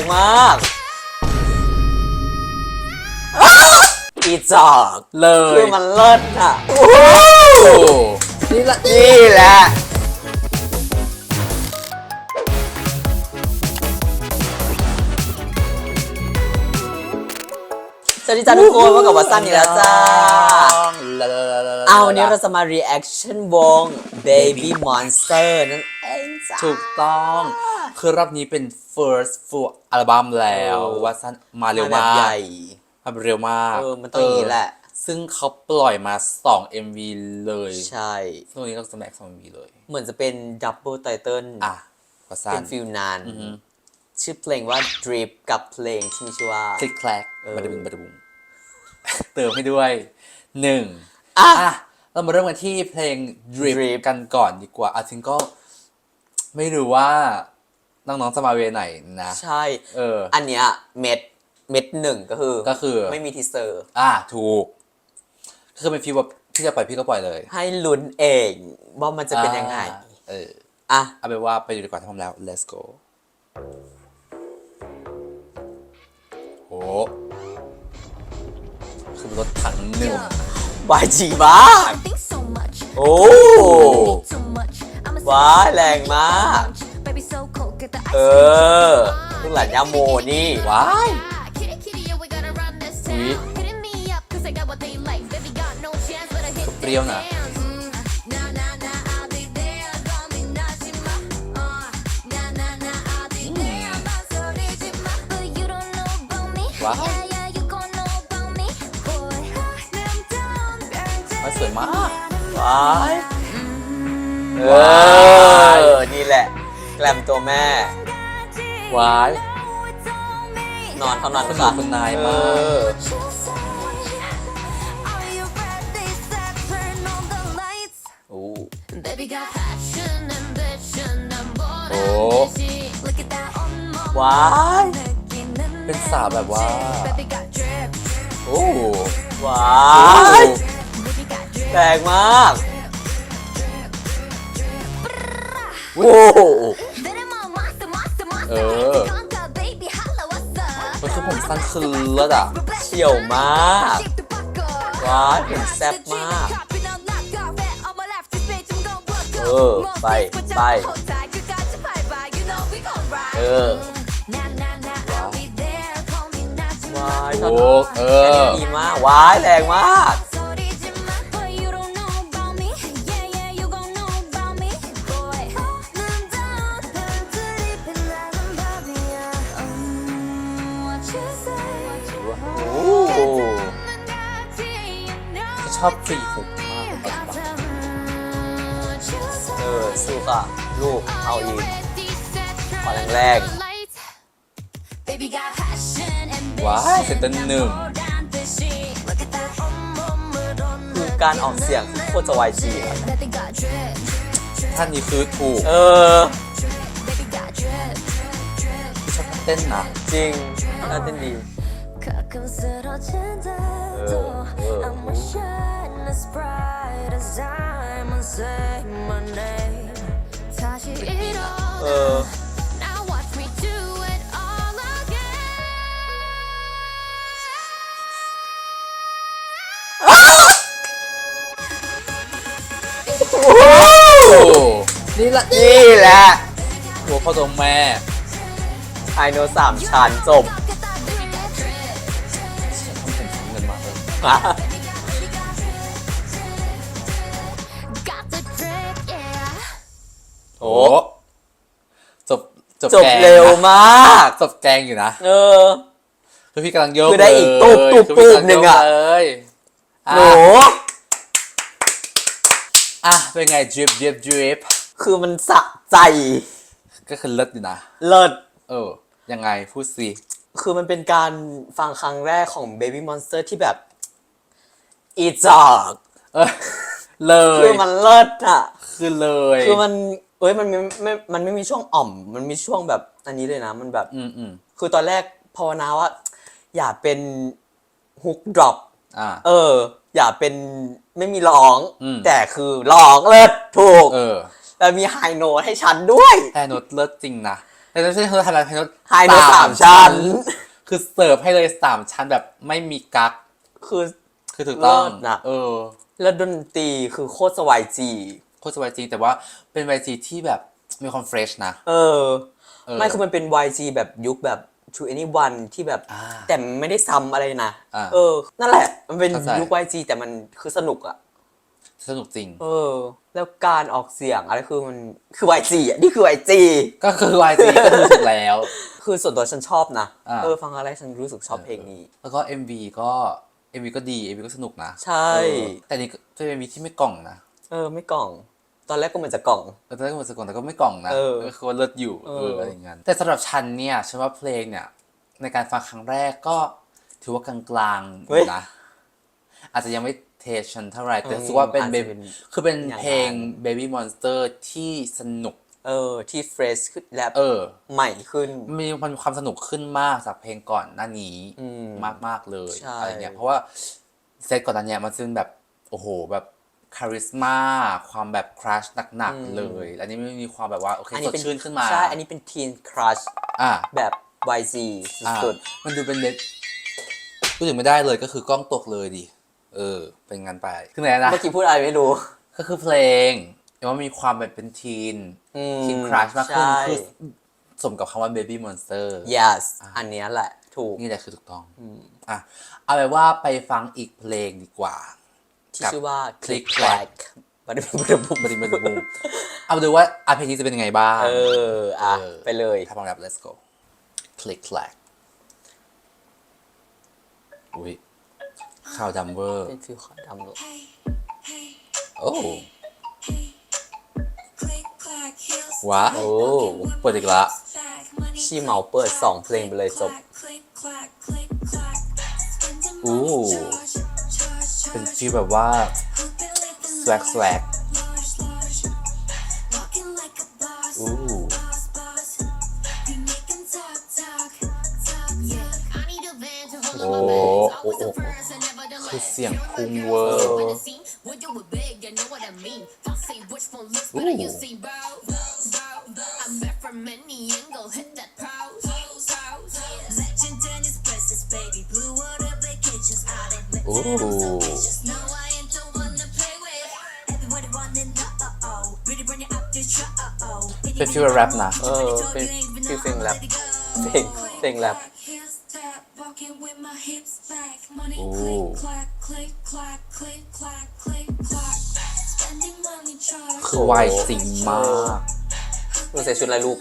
งมากอีจอกเลยคือมันเลิศอะโอ้นี่ละนี่แหละสวัสดีจ้าทุกคนพบกับวัตสันอีกแล้วจ้า เอาวันนี้เราจะมา reaction วง Baby Monster นั่นเองจ้าถูกต้อง คือรอบนี้เป็น first full อัลบั้มแล้วเออ ว่าสั้นมาเร็วแบบมาใหกญ่ มาเร็วมากเออมันต้องอย่างนี้แหละ เออซึ่งเขาปล่อยมา2 MV เลยใช่ ซึ่งวันนี้เราจะแม็กซ์ MV เลย เหมือนจะเป็น double title อะว่าสั้เป็นนฟิลนานอือฮึชื่อเพลงว่า Drip กับเพลงที่มีชื่อว่า คลิกแคลกเออ บัดบุงบัดบุง เติมให้ด้วยหนึ่งอะ อะเรามาเริ่มกันที่เพลง Drip, Drip กันก่อนดีกว่าอาทิงก็ไม่รู้ว่า น้องๆจะมาเวไหนนะ ใช่ เออ อันเนี้ยเม็ดเม็ดหนึ่งก็คือก็คือ ไม่มีทีเซอร์ อะถูกก็คือเป็นฟีลแบบพี่จะปล่อยพี่ก็ปล่อยเลยให้ลุ้นเองว่ามันจะเป็นยังไง อ่าเอออะ เอาเป็นว่าไปดูดีกว่าถ้าพร้อมแล้ว let's go โอ้คือรถถังหนึ่งบายจีบ้าก think so much. โอ้ Too much. I'm a ว้ายแรงมาก Baby so cold, get the ice เออลูกหลานยาโมนี่ว้ายอุ้เปรี้ยวนะว้าวมัสวยมากว้ายว้อวนี่แหละ แกลมตัวแม่ ว้ายนอนเท่านั้นสนุค่ะกคุณนายมาก เออ โอ้ Baby got passion, ambition, I'm born โอ้ Look at that on my ว้าย เป็นสาวแบบว่า Baby got drip, โอ้ว้าย baby got drip, แรงมาก โอ้ monster, monster. 어. Gonka, baby, holla, what's up? มันคือผมสั้นคือเลิศอะเฉียวมากว้ายเห็นแซ่บมาก เออ ไป ไป เออวายโอ้เออดีมากวายแรงมาก โอ้ชอบฟรีฟุกมากเลยปัจจุบันเออสู้ค่ะลูกเอาอีกขอแรงว้ายเซนเตอร์หนึ่งคือการออกเสียงโคตรจะวายจีอะท่านนี้คือถูก เออ เต้นนะจริงน่าเต้นดีเออนี่แหละนี่แหละหัวพ่อตรงแม่ ไฮโนสามชั้นจบทำผมเงินมาเลย Got the trick yeah โอ้จบจบจบแกงนะเร็วมาก จบแกงอยู่นะเออ คือพี่กำลังโยกคือได้อีกเลยตุ๊บตุ๊บคืพี่กำลัตุ๊บหนึ่งอะ โยกเลยอะหนูอะเป็นไงดริปดริปดริปคือมันสะใจก็คือเลิศอยู่นะ เลิศเออ ยังไงพูดสิคือมันเป็นการฟังครั้งแรกของ Baby Monster ที่แบบ อีจอกเออเลคืยอมันเลิศอะคือเลย คือมันเอ้ยมันไม่ไม่มันไม่มีช่วงอ่อม มันมีช่วงแบบอันนี้เลยนะ มันแบบ อืมอืมคือตอนแรกภาวนาว่า อย่าเป็นฮุกดรอป อ่า เออ อย่าเป็นไม่มีร้อง อืม แต่คือร้องเลิศถูก เออ แล้วมีไฮโน้ตให้ฉันด้วย แอร์โนตเลิศจริงนะ ในแต่ไม่ใช่เธอทำอะไรให้ไฮโดรสามชั้น คือเสิร์ฟให้เลยสามชั้นแบบไม่มีกักคือคือถูกต้องเลิศน่ะเออ แล้วดนตรีคือโคตรสวายจีโคตรสบายจริงแต่ว่าเป็นวายจีที่แบบมีความเฟรชนะเออเออ ไม่คือมันเป็น YG แบบยุคแบบ To Anyone ที่แบบอ่าแต่ไม่ได้ซ้ำอะไรนะอ่าเออ นั่นแหละ มันเป็นเข้าใจยุค YG แต่มันคือสนุกอะ สนุกจริง เออ แล้วการออกเสียงอะไรคือมันคือ YG อะนี่คือ YG ก็คือวายจีก็คือถูกแล้ว คือส่วนตัวฉันชอบนะอ่า เออฟังอะไรฉันรู้สึกชอบเพลงนี้ แล้วก็ MV ก็ MV ก็ดี MV ก็สนุกนะใช่ เออแต่นี่ก็เป็น MV ที่ไม่กล่องนะเออ ไม่กล่อง ตอนแรกก็เหมือนจะกล่อง แต่ตอนแรกก็มันสกล่องแต่ก็ไม่กล่องนะเออคือว่าเลิศอยู่เอเออออะไรอย่างเงี้ยแต่สำหรับฉันเนี่ยฉันว่าเพลงเนี่ย ในการฟังครั้งแรกก็ถือว่ากลางๆอยู่นะอาจจะยังไม่ เทฉันเท่าไหร่แต่รู้สึกว่าเป็นอาจเบจะเป็นคือเป็นอย่างนั้น เพลง Baby Monster ที่สนุก เออ ที่เฟรชขึ้นและเออ ใหม่ขึ้น มีมันมีความสนุกขึ้นมากจากเพลงก่อนหน้านี้อืมมากมากๆเลยใช่ อะไรเงี้ยเพราะว่าเซตก่อนหน้าเนี้มันซึ่งแบบโอ้โหแบบคาริสมาความแบบครัชหนักๆเลย อันนี้ไม่มีความแบบว่าโอเคอันสนี้ดเป็นชื่นขึ้นมาใช่ อันนี้เป็น Teen Crush อะแบบ YG อะสุดมันดูเป็นเด็ดพูดถึงไม่ได้เลยก็คือกล้องตกเลยดิ เออ เป็นงานไปคือไหนๆนะเมื่อกี้พูดอะไรไม่รู้ ก็คือเพลงแต่ว่ามีความแบบเป็นทีนอืมทีนครัชมากขึ้นใช่คือสมกับคำว่า baby monster yes อันเนี้ยแหละ ถูก นี่แหละคือถูกต้องอะเอาไปนว่าไปฟังอีกเพลงดีกว่า ที่กับชื่อว่า Click Click Clack Clack บัดบุบบุบบริบทบูมเอาไปดูว่าอาเพลงนี้จะเป็นยังไงบ้าง เออ อะเออไปเลยถ้าพร้อมแล้ว let's go click clack อุ้ย ข่าวดัมเวอร์ เป็นฟิลขาวดำเลยโอ้ว้าวโอ้เปิดอีกละชีเหมาเปิดสองเพลงไปเลยจบอู้เป็นฟีลแบบว่า swag swag อู้โอ้โหโอ้โห คือเสียงพุ่งเวอร์อู้เป็นฟีลแรปนะ เออ เป็นฟิลเพลงแรปเพลงเพลงแรป วายจริงมากมึงใส่ชุดอะไรลูก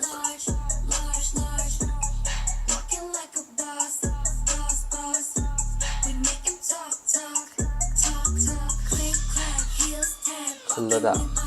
คือเลิศอะ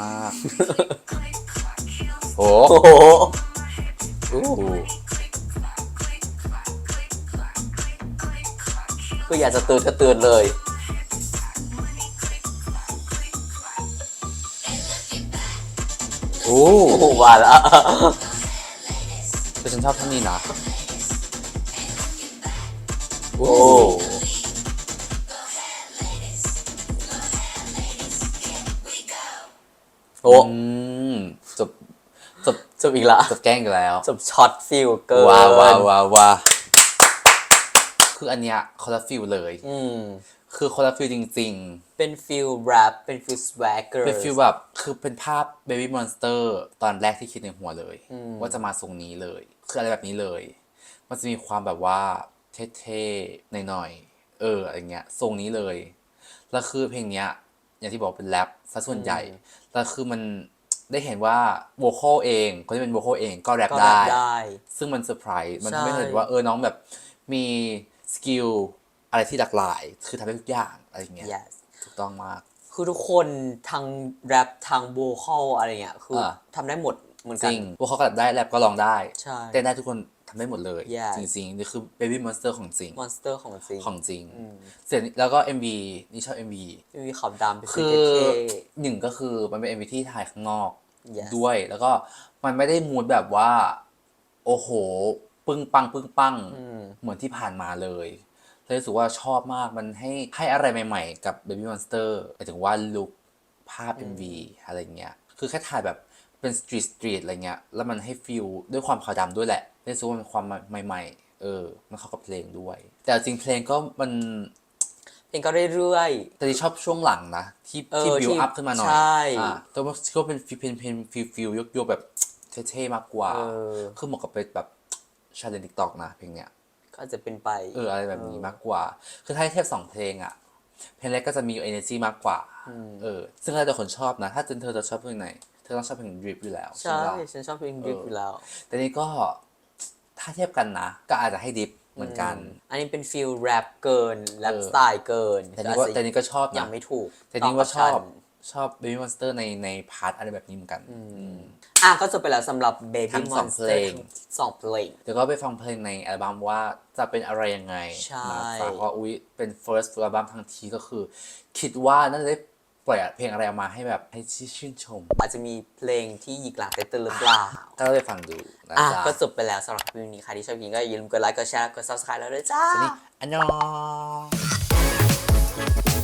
มาก โอ้โอ้โหอู้คืออยากจะตื่นก็ตื่นเลยอู้โอ้โหว่าละแต่ฉันชอบท่านนี้นะ โอ้โอ้อืมจบจบจบอีกละจบแกล้งกันแล้วจบช็อตฟิลเกินว้าวว้าวว้าวว้าวคืออันเนี้ยคนละฟิลเลย อืมคือคนละฟิลจริงเป็นฟิลแรปเป็นฟิลสวกเกอๆร์เป็นฟิลแบบคือเป็นภาพ Baby Monster ตอนแรกที่คิดในหัวเลย ว่าจะมาทรงนี้เลย คืออะไรแบบนี้เลย มันจะมีความแบบว่าเท่ๆหน่อยๆเอออะไรเงี้ยทรงนี้เลย แล้วคือเพลงเนี้ย อย่างที่บอกเป็นแรปซะส่วนใหญ่ แล้วคือมันได้เห็นว่าโวคอลเองคนที่เป็นโวคอลเองก็แรปก็ได้ ได้ ซึ่งมันเซอร์ไพรส์มันใช่ไม่เห็นว่าเออน้องแบบมีสกิลอะไรที่หลากหลาย คือทำได้ทุกอย่างอะไรอย่างเงี้ย yes ถูกต้องมาก คือทุกคนทางแรปทางโวคอลอะไรเงี้ยคืออา ทำได้หมดเหมือนจกัน ริงโวคอลก็แรปได้แรปก็ร้องได้ ใช่ เต้นได้ทุกคน ทำได้หมดเลย Yes จริงๆนี่คือ Baby Monster ของจริง มอนสเตอร์ของจริงของจริง อืมเสร็จแล้วก็ MV นี่ชอบ MV ไม่มีขาวดำเป็นคือเท่ หนึ่งก็คือมันเป็น MV ที่ถ่ายข้างนอก Yes ด้วยแล้วก็มันไม่ได้มูดแบบว่า โอ้โห ปึ้งปังปึ้งปังอืม เหมือนที่ผ่านมาเลยเลยรู้สึกว่าชอบมาก มันให้ให้อะไรใหม่ๆ กับ Baby Monster หมายถึงว่าลุคภาพ MV อะไรเงี้ย คือแค่ถ่ายแบบเป็นสตรีทสตรีทอะไรเงี้ย แล้วมันให้ฟิลด้วยความขาวดำด้วยแหละ เลยรู้สึกว่ามันความใหม่ๆ เออ มันเข้ากับเพลงด้วย แต่จริงเพลงก็มันๆเพลงก็เรื่อยแต่ที่ชอบช่วงหลังนะ ที่เออที่บิวที่อัพขึ้นมาหน่อยใช่อ่าแต่ว่าก็เป็นฟิลเป็นเพลงฟิลฟิลยกๆแบบเท่ๆมากกว่าเออคือเหมาะกับเป็นแบบชาเลนติ๊กตอกนะเพลงเนี้ยๆก็อาจจะเป็นไปเอออะไรแบบนี้มากกว่า คือถ้าให้เทียบสองเพลงอะเพลงแรกก็จะมี energy มากกว่า เออ ซึ่งแล้วแต่คนชอบนะ ถ้าเจนเธอจะชอบเพลงไหน เธอต้องชอบเพลง drip อยู่แล้ว ใช่ไหมล่ะฉันชอบเพลงดิฟเออออยู่แล้ว แต่นี่ก็ ถ้าเทียบกันนะ ก็อาจจะให้ดิฟเหมือนกัน อันนี้เป็นฟิลแรปเกินแรปเออสไตล์เกิน แต่นี่ก็อาจจะแต่นี่ก็ชอบยันะงไม่ถูก แต่นี่ว่าชอบต่กับฉันชอบ baby monster ในในพาร์ทอะไรแบบนี้เหมือนกันอะก็จบไปแล้วสำหรับ Baby ทั้งสอง Monster เพลงสองเพลง เดี๋ยวก็ไปฟังเพลงในอัลบั้มว่าจะเป็นอะไรยังไงใช่มาฝากว่าอุ้ยเป็น first อัลบั้มทั้งทีก็คือ คิดว่าน่าจะได้ปล่อยเพลงอะไรออกมาให้แบบให้ชื่นชม อาจจะมีเพลงที่หยิกหลังไตเติ้ลหรือเปล่า ก็ไปฟังดูนะอะจ๊ะก็จบไปแล้วสำหรับวิดีโอนี้ใครที่ชอบกินก็อย่าลืมกดไลค์กดแชร์กด subscribe แล้วด้วยจ้าสวัสดีอันยอง